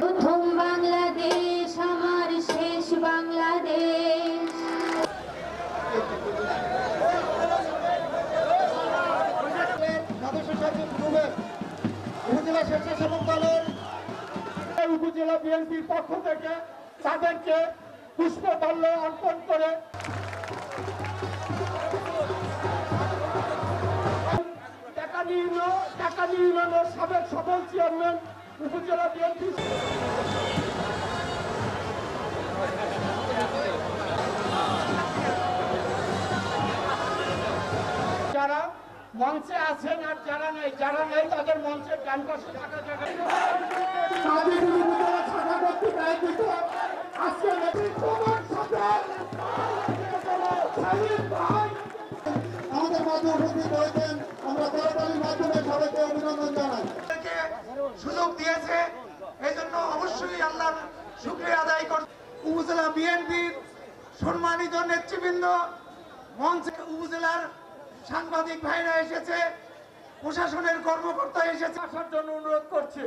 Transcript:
প্রথম বাংলাদেশ আমার শেষ বাংলাদেশ। উপজেলা স্বেচ্ছাসেবক দলের উপজেলা বিএনপির পক্ষ থেকে তাদেরকে পুষ্পমাল্য অর্পণ করে টাকা নিল টাকা সাবেক সফল চেয়ারম্যান, উপজেলা বিএনপি। যারা মঞ্চে আছেন আর যারা নেই যারা নেই তাদের মঞ্চের ডান পাশে থাকা আমাদের মাঝে উপস্থিত হয়েছেন আমরা করতালির মাধ্যমে সবাইকে অভিনন্দন জানাই। সুযোগ দিয়েছে এই জন্য অবশ্যই আল্লাহর শুক্রিয়া আদায় কর উপজেলা বিএনপির সম্মানিত নেতৃবৃন্দ মঞ্চে উপজেলার সাংবাদিক ভাইরা এসেছে প্রশাসনের কর্মকর্তা এসেছে। আসার জন্য অনুরোধ করছি।